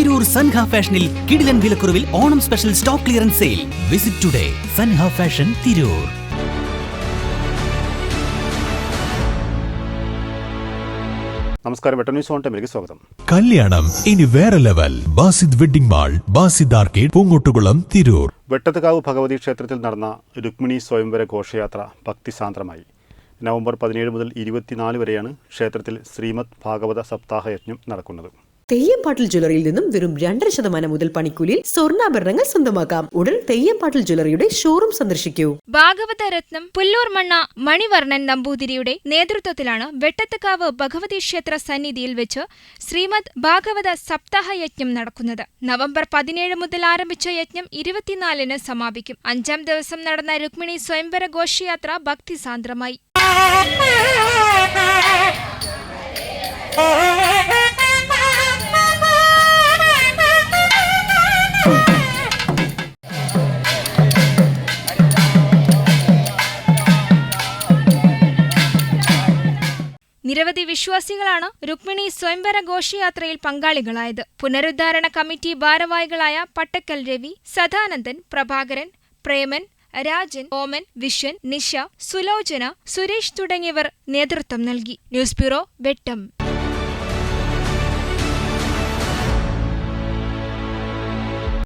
തിരൂർ സൻഹ ഫാഷനിൽ കിടിലൻ വിലക്കുറവിൽ Onam special stock clearance sale. Visit today Sanha fashion Tirur. നമസ്കാരം. ന്യൂസ് ഓൺ ടൈമിലേക്ക് സ്വാഗതം. കല്യാണം ഇനി വേറെ level. Basid wedding mall Basid arcade Poongottukulam Tirur. Vettathukavu Bhagavathi ക്ഷേത്രത്തിൽ നടന്ന രുക്മിണി സ്വയംവര ഘോഷയാത്ര ഭക്തിസാന്ദ്രമായി. നവംബർ പതിനേഴ് മുതൽ ഇരുപത്തിനാല് വരെയാണ് ക്ഷേത്രത്തിൽ ശ്രീമദ് ഭാഗവത സപ്താഹ യജ്ഞം നടക്കുന്നത്. തെയ്യംപാട്ടിൽ ജ്വല്ലറിയിൽ നിന്നും വെറും രണ്ടര ശതമാനം മുതൽ പണിക്കൂലിയിൽ സ്വർണാഭരണങ്ങൾ സ്വന്തമാക്കാം. ഉടൻ തെയ്യംപാട്ടിൽ ജ്വല്ലറിയുടെ ഷോറൂം സന്ദർശിക്കൂ. ഭാഗവത രത്നം പുല്ലൂർ മണ്ണ മണിവർണൻ നമ്പൂതിരിയുടെ നേതൃത്വത്തിലാണ് വെട്ടത്തുകാവ് ഭഗവതി ക്ഷേത്ര സന്നിധിയിൽ വെച്ച് ശ്രീമദ് ഭാഗവത സപ്താഹ യജ്ഞം നടക്കുന്നത്. നവംബർ പതിനേഴ് മുതൽ ആരംഭിച്ച യജ്ഞം ഇരുപത്തിനാലിന് സമാപിക്കും. അഞ്ചാം ദിവസം നടന്ന രുക്മിണി സ്വയംവര ഘോഷയാത്ര ഭക്തിസാന്ദ്രമായി. നിരവധി വിശ്വാസികളാണ് രുക്മിണി സ്വയംവര ഘോഷയാത്രയിൽ പങ്കാളികളായത്. പുനരുദ്ധാരണ കമ്മിറ്റി ഭാരവാഹികളായ പട്ടക്കൽ രവി സദാനന്ദൻ പ്രഭാകരൻ പ്രേമൻ രാജൻ ഓമൻ വിശ്വൻ നിഷ സുലോചന സുരേഷ് തുടങ്ങിയവർ നേതൃത്വം നൽകി. News bureau Vettam.